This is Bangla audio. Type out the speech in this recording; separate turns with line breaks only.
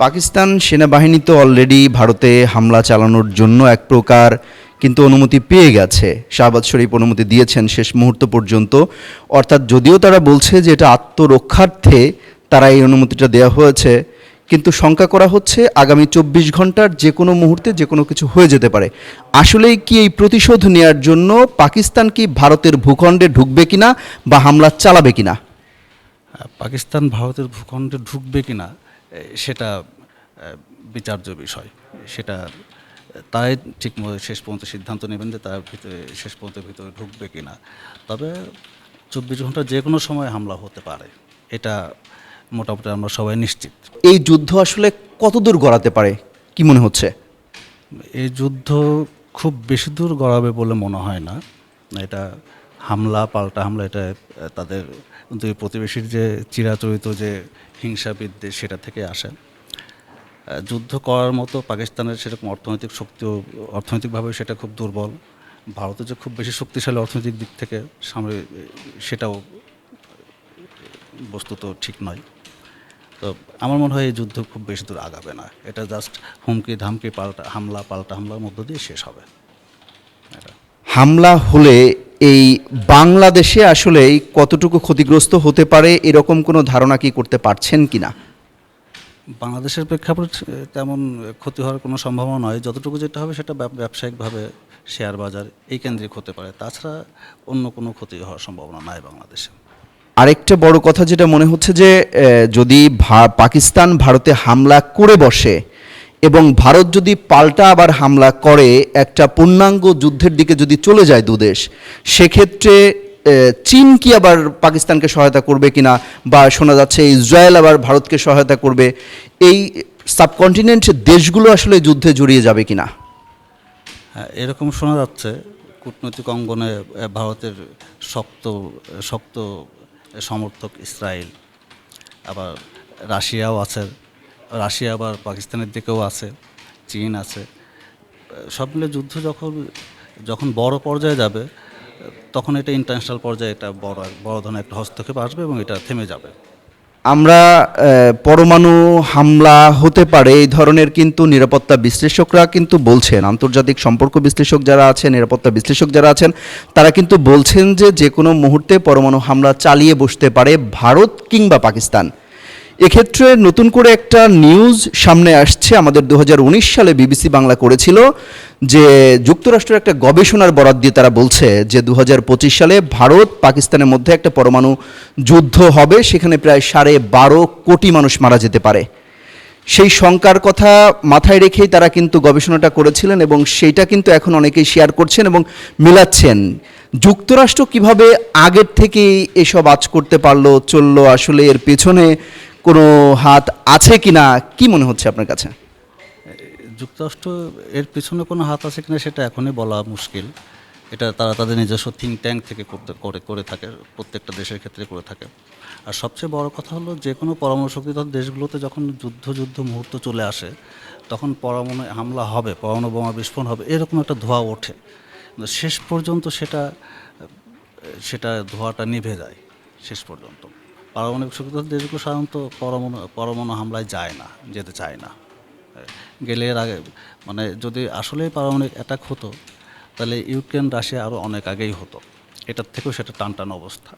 পাকিস্তান সেনাবাহিনী তো অলরেডি ভারতে হামলা চালানোর জন্য এক প্রকার কিন্তু অনুমতি পেয়ে গেছে। শাহবাজ শরীফ অনুমতি দিয়েছেন শেষ মুহূর্ত পর্যন্ত। অর্থাৎ যদিও তারা বলছে যে এটা আত্মরক্ষার্থে তারা এই অনুমতিটা দেওয়া হয়েছে, কিন্তু শঙ্কা করা হচ্ছে আগামী চব্বিশ ঘণ্টার যে কোনো মুহূর্তে যে কোনো কিছু হয়ে যেতে পারে। আসলেই কি এই প্রতিশোধ নেয়ার জন্য পাকিস্তান কি ভারতের ভূখণ্ডে ঢুকবে কিনা বা হামলা চালাবে কিনা?
পাকিস্তান ভারতের ভূখণ্ডে ঢুকবে কিনা? সেটা বিচার্য বিষয়। সেটা তাই ঠিক মতো শেষ পর্যন্ত সিদ্ধান্ত নেবেন যে তার ভিতরে শেষ পর্যন্ত ভিতরে ঢুকবে কি না তবে চব্বিশ ঘণ্টা যে কোনো সময় হামলা হতে পারে। এটা মোটামুটি আমরা সবাই নিশ্চিত।
এই যুদ্ধ আসলে কতদূর গড়াতে পারে কি মনে হচ্ছে?
এই যুদ্ধ খুব বেশি দূর গড়াবে বলে মনে হয় না। এটা হামলা, পাল্টা হামলা, এটা তাদের দুই প্রতিবেশীর যে চিরাচরিত যে হিংসা বিদ্বেষ সেটা থেকে আসে। যুদ্ধ করার মতো পাকিস্তানের সেরকম অর্থনৈতিক শক্তিও, অর্থনৈতিকভাবে সেটা খুব দুর্বল। ভারতের যে খুব বেশি শক্তিশালী অর্থনৈতিক দিক থেকে সামনে, সেটাও বস্তুত ঠিক নয়। তো আমার মনে হয় এই যুদ্ধ খুব বেশি দূর আগাবে না। এটা জাস্ট হুমকি, ধামকি, পাল্টা, হামলা, পাল্টা হামলার মধ্য দিয়ে শেষ হবে। এটা।
হামলা হলে এই বাংলাদেশে আসলেই কতটুকু ক্ষতিগ্রস্ত হতে পারে এরকম কোনো ধারণা কি করতে পারছেন কিনা?
বাংলাদেশের প্রেক্ষাপট তেমন ক্ষতি হওয়ার কোনো সম্ভাবনা নয়। যতটুকু যেটা হবে সেটা ব্যবসায়িকভাবে শেয়ার বাজার এই কেন্দ্রিক হতে পারে। তাছাড়া অন্য কোনো ক্ষতি হওয়ার সম্ভাবনা নাই বাংলাদেশে।
আরেকটা বড় কথা যেটা মনে হচ্ছে যে যদি পাকিস্তান ভারতে হামলা করে বসে এবং ভারত যদি পাল্টা আবার হামলা করে একটা পূর্ণাঙ্গ যুদ্ধের দিকে যদি চলে যায় দুদেশ সেক্ষেত্রে চীন কি আবার পাকিস্তানকে সহায়তা করবে কিনা বা শোনা যাচ্ছে ইসরায়েল আবার ভারতকে সহায়তা করবে, এই সাবকন্টিনেন্ট দেশগুলো আসলে যুদ্ধে জড়িয়ে যাবে কিনা?
হ্যাঁ এরকম শোনা যাচ্ছে কূটনৈতিক অঙ্গনে ভারতের শক্ত শক্ত সমর্থক ইসরায়েল, আবার রাশিয়াও আছে। রাশিয়া আবার পাকিস্তানের দিকেও আছে, চীন আছে। সব মিলে যুদ্ধ যখন যখন বড় পর্যায়ে যাবে, তখন এটা ইন্টারন্যাশনাল পর্যায়ে এটা বড় বড় ধরনের একটা হস্তক্ষেপ আসবে এবং এটা থেমে যাবে।
আমরা পরমাণু হামলা হতে পারে, এই ধরনের কিন্তু নিরাপত্তা বিশ্লেষকরা কিন্তু বলছেন, আন্তর্জাতিক সম্পর্ক বিশ্লেষক যারা আছেন, নিরাপত্তা বিশ্লেষক যারা আছেন, তারা কিন্তু বলছেন যে যে কোনো মুহূর্তে পরমাণু হামলা চালিয়ে বসতে পারে ভারত কিংবা পাকিস্তান। এক্ষেত্রে নতুন করে একটা নিউজ সামনে আসছে, আমাদের দু হাজার উনিশ সালে বিবিসি বাংলা করেছিল যে যুক্তরাষ্ট্রের একটা গবেষণার বরাদ দিয়ে তারা বলছে যে দু হাজার পঁচিশ সালে ভারত পাকিস্তানের মধ্যে একটা পরমাণু যুদ্ধ হবে, সেখানে প্রায় সাড়ে বারো কোটি মানুষ মারা যেতে পারে। সেই শঙ্কার কথা মাথায় রেখেই তারা কিন্তু গবেষণাটা করেছিলেন এবং সেইটা কিন্তু এখন অনেকেই শেয়ার করছেন এবং মিলাচ্ছেন। যুক্তরাষ্ট্র কীভাবে আগের থেকেই এসব আজ করতে পারল, চলল আসলে এর পেছনে কোনো হাত আছে কিনা, কি মনে হচ্ছে আপনার কাছে?
যুক্তরাষ্ট্র এর পিছনে কোনো হাত আছে কিনা সেটা এখনই বলা মুশকিল। এটা তারা তাদের নিজস্ব থিঙ্ক ট্যাঙ্ক থেকে করতে, করে করে থাকে, প্রত্যেকটা দেশের ক্ষেত্রে করে থাকে। আর সবচেয়ে বড় কথা হলো যে কোনো পরমাণু শক্তিধর দেশগুলোতে যখন যুদ্ধ যুদ্ধ মুহূর্ত চলে আসে, তখন পরমাণু হামলা হবে, পরমাণু বোমা বিস্ফোরণ হবে, এরকম একটা ধোঁয়া ওঠে। শেষ পর্যন্ত সেটা সেটা ধোঁয়াটা নিভে যায়, শেষ পর্যন্ত। পারমাণবিক শক্তিধর দেশগুলো সাধারণত পরমাণু পরমাণু হামলায় যায় না, যেতে চায় না। গেলে এর আগে মানে যদি আসলেই পারমাণবিক অ্যাটাক হতো, তাহলে ইউক্রেন, রাশিয়া আরও অনেক আগেই হতো। এটার থেকেও সেটা টানটান টান অবস্থা।